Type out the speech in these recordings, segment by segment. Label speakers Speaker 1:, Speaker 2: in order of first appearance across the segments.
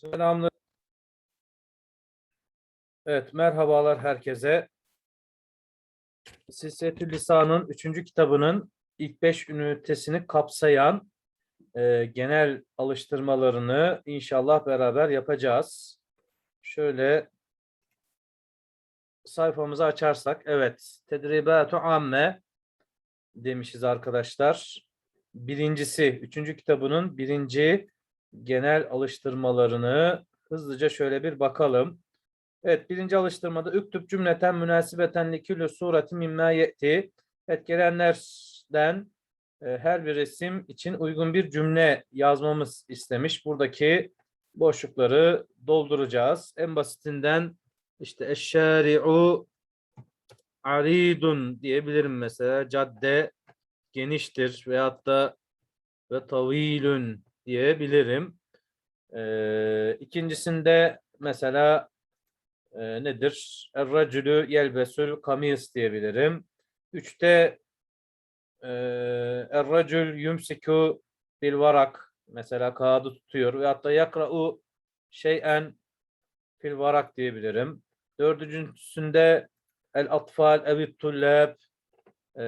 Speaker 1: Selamlar. Evet, merhabalar herkese. Sissetül Lisan'ın 3. kitabının ilk 5 ünitesini kapsayan e, genel alıştırmalarını inşallah beraber yapacağız. Şöyle sayfamızı açarsak, evet, Tedribatu Amme demişiz arkadaşlar. Birincisi, 3. kitabının birinci genel alıştırmalarını hızlıca şöyle bir bakalım. Evet birinci alıştırmada üktüp cümleten münasibeten likülü sureti mimma ye'ti. Evet gelenlerden e, her bir resim için uygun bir cümle yazmamız istemiş. Buradaki boşlukları dolduracağız. En basitinden işte eşşari'u aridun diyebilirim mesela. Cadde geniştir veyahut da ve tavilün diyebilirim. Ee, ikincisinde mesela e, nedir? Er-racülü yelbesül kamis diyebilirim. Üçte e, er-racül yumsiku bil mesela kağıdı tutuyor ve hatta yakra'u şeyen fil varak diyebilirim. Dördüncüsünde el atfal evit tullab e,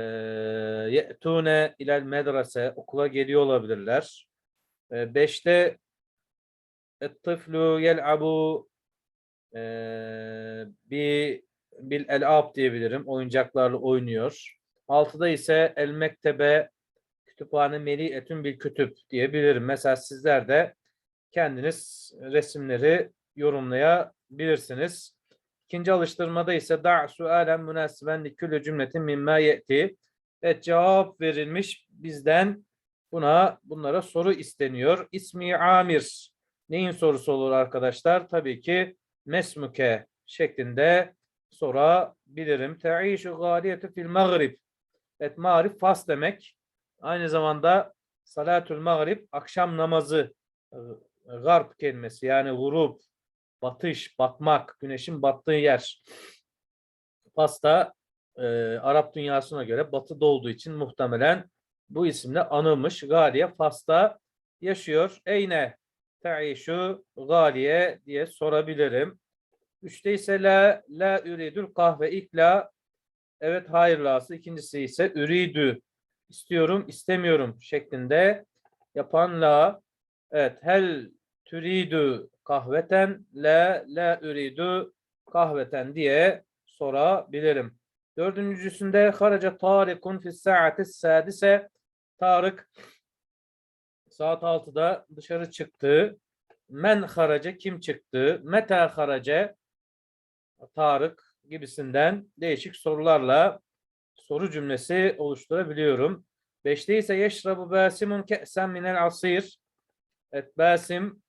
Speaker 1: ye'tune ilel medrese okula geliyor olabilirler. E, beşte et-tıflu yel'abu e, bi bil el'ab diyebilirim. Oyuncaklarla oynuyor. Altıda ise el mektebe kütüphane meli etün bil kütüp diyebilirim. Mesela sizler de kendiniz resimleri yorumlayabilirsiniz. İkinci alıştırmada ise da sualen münasiben likülü cümletin mimma ye'ti. Evet cevap verilmiş bizden buna bunlara soru isteniyor. İsmi Amir neyin sorusu olur arkadaşlar? Tabii ki mesmuke şeklinde sorabilirim. Te'işu galiyetu fil mağrib. Evet mağrib fas demek. Aynı zamanda salatül mağrib akşam namazı garp kelimesi yani grup batış, batmak, güneşin battığı yer. Fas'ta e, Arap dünyasına göre batıda olduğu için muhtemelen bu isimle anılmış. Galiye Fas'ta yaşıyor. Eyne te'işu galiye diye sorabilirim. Üçte ise la, la üridül kahve ilk la evet hayırlası. İkincisi ise üridü istiyorum istemiyorum şeklinde yapan la evet hel türidü kahveten la la üridü kahveten diye sorabilirim. Dördüncüsünde haraca tarikun fi saati sadise Tarık saat 6'da dışarı çıktı. Men haraca kim çıktı? Meta haraca Tarık gibisinden değişik sorularla soru cümlesi oluşturabiliyorum. Beşte ise yeşrabu basimun ke'sen minel asir. Evet Basim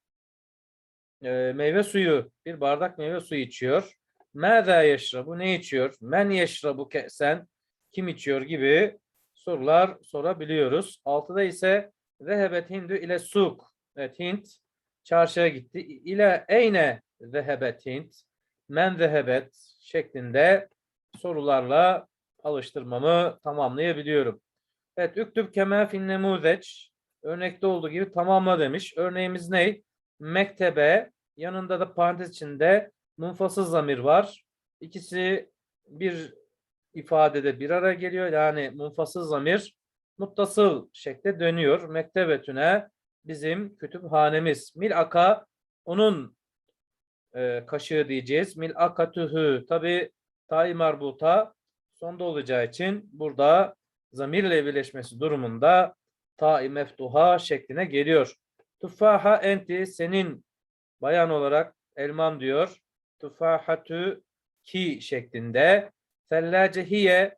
Speaker 1: e, meyve suyu, bir bardak meyve suyu içiyor. Mâzâ yeşrabu, ne içiyor? Men yeşrabu ke'sen, kim içiyor gibi sorular sorabiliyoruz. Altıda ise zehebet hindu ile suk. Evet Hint çarşıya gitti. İle eyne zehebet Hint. Men zehebet şeklinde sorularla alıştırmamı tamamlayabiliyorum. Evet, üktüb kema fin nemuzeç. Örnekte olduğu gibi tamamla demiş. Örneğimiz ne? Mektebe, yanında da parantez içinde munfasız zamir var. İkisi bir ifadede bir araya geliyor. Yani munfasız zamir muttasıl şekle dönüyor. Mektebetüne bizim kütüphanemiz. Milaka onun e, kaşığı diyeceğiz. Milakatühü tabi ta'i marbuta sonda olacağı için burada zamirle birleşmesi durumunda ta'i meftuha şekline geliyor. Tufaha enti senin bayan olarak elman diyor. Tufahatü ki şeklinde. Sellace hiye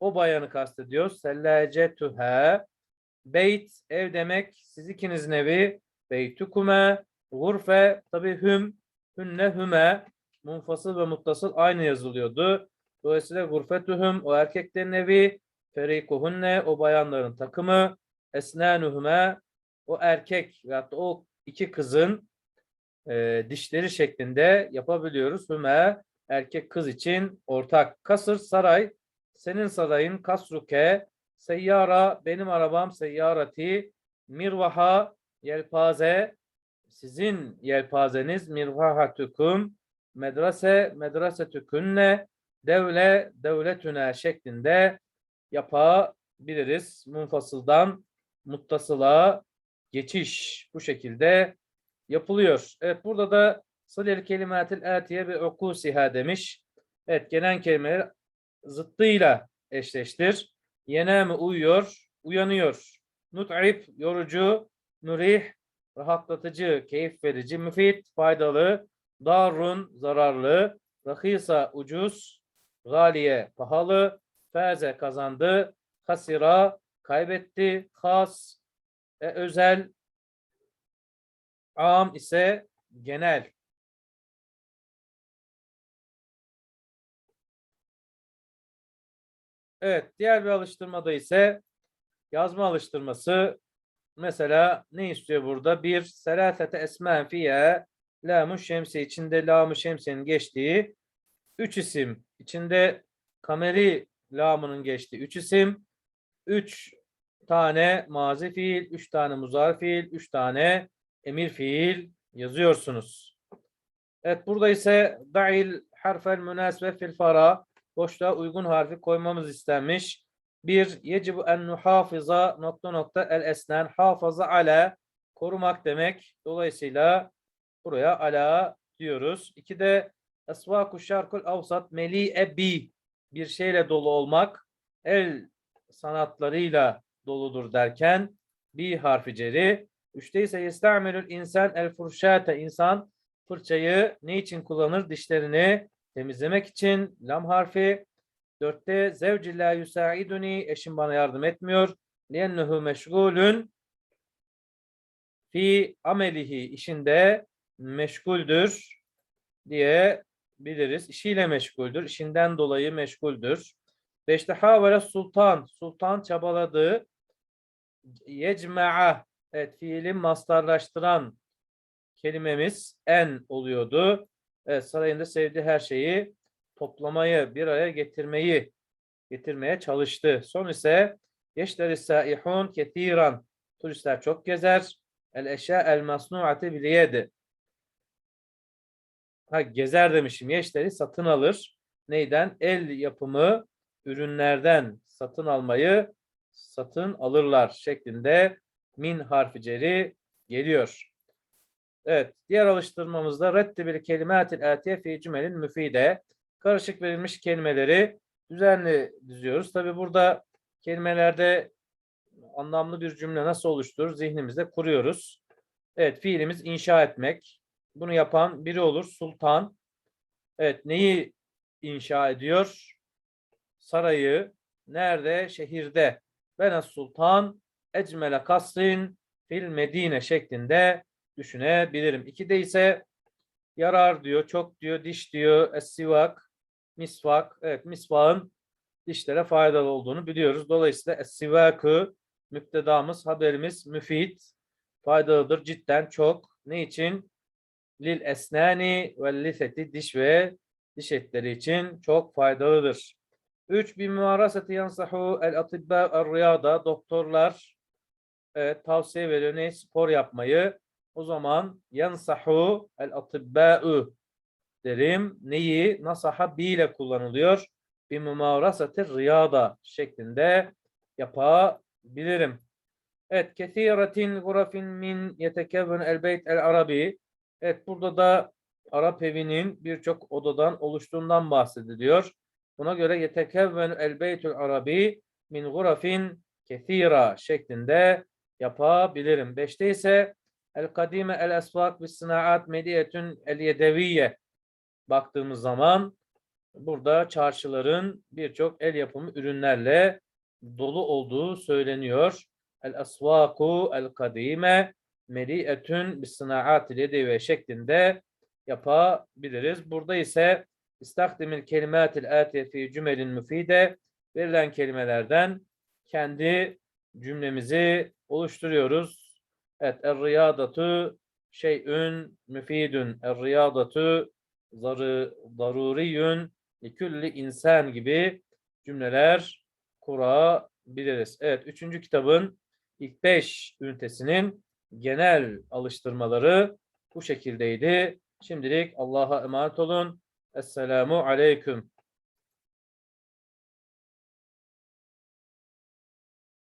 Speaker 1: o bayanı kastediyor. Sellace tühe. Beyt ev demek. Siz ikinizin evi. Beytukume. Gurfe tabi hüm. Hünne hüme. Munfasıl ve muttasıl aynı yazılıyordu. Dolayısıyla gurfetuhum o erkeklerin evi. Ferikuhunne o bayanların takımı. Esnanuhume o erkek veyahut da o iki kızın e, dişleri şeklinde yapabiliyoruz. Hüme erkek kız için ortak. Kasır saray senin sarayın kasruke seyyara benim arabam seyyarati mirvaha yelpaze sizin yelpazeniz mirvahatukum medrese medresetükünne devle devletüne şeklinde yapabiliriz. Munfasıldan muttasıla geçiş bu şekilde yapılıyor. Evet burada da sılel kelimatil atiye ve okusiha demiş. Evet gelen kelimeler zıttıyla eşleştir. Yeneme uyuyor, uyanıyor. Nut'ib yorucu, nurih rahatlatıcı, keyif verici, müfit faydalı, darun zararlı, rahisa ucuz, galiye pahalı, faze kazandı, hasira kaybetti, has e, özel, am ise genel. Evet, diğer bir alıştırmada ise yazma alıştırması. Mesela ne istiyor burada? Bir, selasete esmen fiye lamu şemsi içinde lamu şemsiyenin geçtiği üç isim. içinde kameri lamunun geçtiği üç isim. Üç tane mazi fiil, üç tane muzar fiil, üç tane emir fiil yazıyorsunuz. Evet burada ise da'il harfel münasebe fil fara boşluğa uygun harfi koymamız istenmiş. Bir, yecibu en nuhafiza nokta nokta el esnen hafaza ala korumak demek. Dolayısıyla buraya ala diyoruz. İki de esvaku şarkul avsat meli'e bi bir şeyle dolu olmak el sanatlarıyla doludur derken bi harfi ceri. Üçte ise yestamelül insan el furşate insan fırçayı ne için kullanır? Dişlerini temizlemek için lam harfi. Dörtte zevci la yusaiduni eşim bana yardım etmiyor. Liennehu meşgulün fi amelihi işinde meşguldür diye biliriz. İşiyle meşguldür. işinden dolayı meşguldür. Beşte havale sultan. Sultan çabaladı. Yecma'a. Evet fiili mastarlaştıran kelimemiz en oluyordu. Evet, sarayında sevdiği her şeyi toplamayı, bir araya getirmeyi getirmeye çalıştı. Son ise yeşleri saihun ketiran. Turistler çok gezer. El eşya el masnuati biliyedi. Ha gezer demişim. Yeşleri satın alır. Neyden? El yapımı ürünlerden satın almayı satın alırlar şeklinde min harfi geliyor. Evet, diğer alıştırmamızda reddi bir kelimatil atiye fi cümelin müfide. Karışık verilmiş kelimeleri düzenli diziyoruz. Tabi burada kelimelerde anlamlı bir cümle nasıl oluşturur zihnimizde kuruyoruz. Evet, fiilimiz inşa etmek. Bunu yapan biri olur, sultan. Evet, neyi inşa ediyor? Sarayı. Nerede? Şehirde. Ben sultan ecmele kasrin fil medine şeklinde düşünebilirim. İkide ise yarar diyor, çok diyor, diş diyor, es-sivak, misvak. Evet, misvağın dişlere faydalı olduğunu biliyoruz. Dolayısıyla es-sivakı müptedamız, haberimiz müfit, faydalıdır cidden çok. Ne için? Lil esnani ve liseti diş ve diş etleri için çok faydalıdır. 3. Bir mümaraseti yansahu el atibba er riyada doktorlar evet, tavsiye veriyor ne spor yapmayı o zaman yansahu el atibbâ'u derim. Neyi? Nasaha bi ile kullanılıyor. Bir mumarasati riyada şeklinde yapabilirim. Evet. Kethiretin gurafin min yetekevven el beyt el arabi. Evet. Burada da Arap evinin birçok odadan oluştuğundan bahsediliyor. Buna göre yetekevven el beytül arabi min gurafin kethira şeklinde yapabilirim. Beşte ise El kadime el esvak ve sınaat mediyetün el yedeviye baktığımız zaman burada çarşıların birçok el yapımı ürünlerle dolu olduğu söyleniyor. El esvaku el kadime meliyetün bis sınaat yedeviye şeklinde yapabiliriz. Burada ise istakdimil kelimatil atiye cümelin müfide verilen kelimelerden kendi cümlemizi oluşturuyoruz. Evet, er-riyadatu şey'ün müfidün. Er-riyadatu zarı daruriyün likülli insan gibi cümleler kurabiliriz. Evet, üçüncü kitabın ilk beş ünitesinin genel alıştırmaları bu şekildeydi. Şimdilik Allah'a emanet olun. Esselamu aleyküm.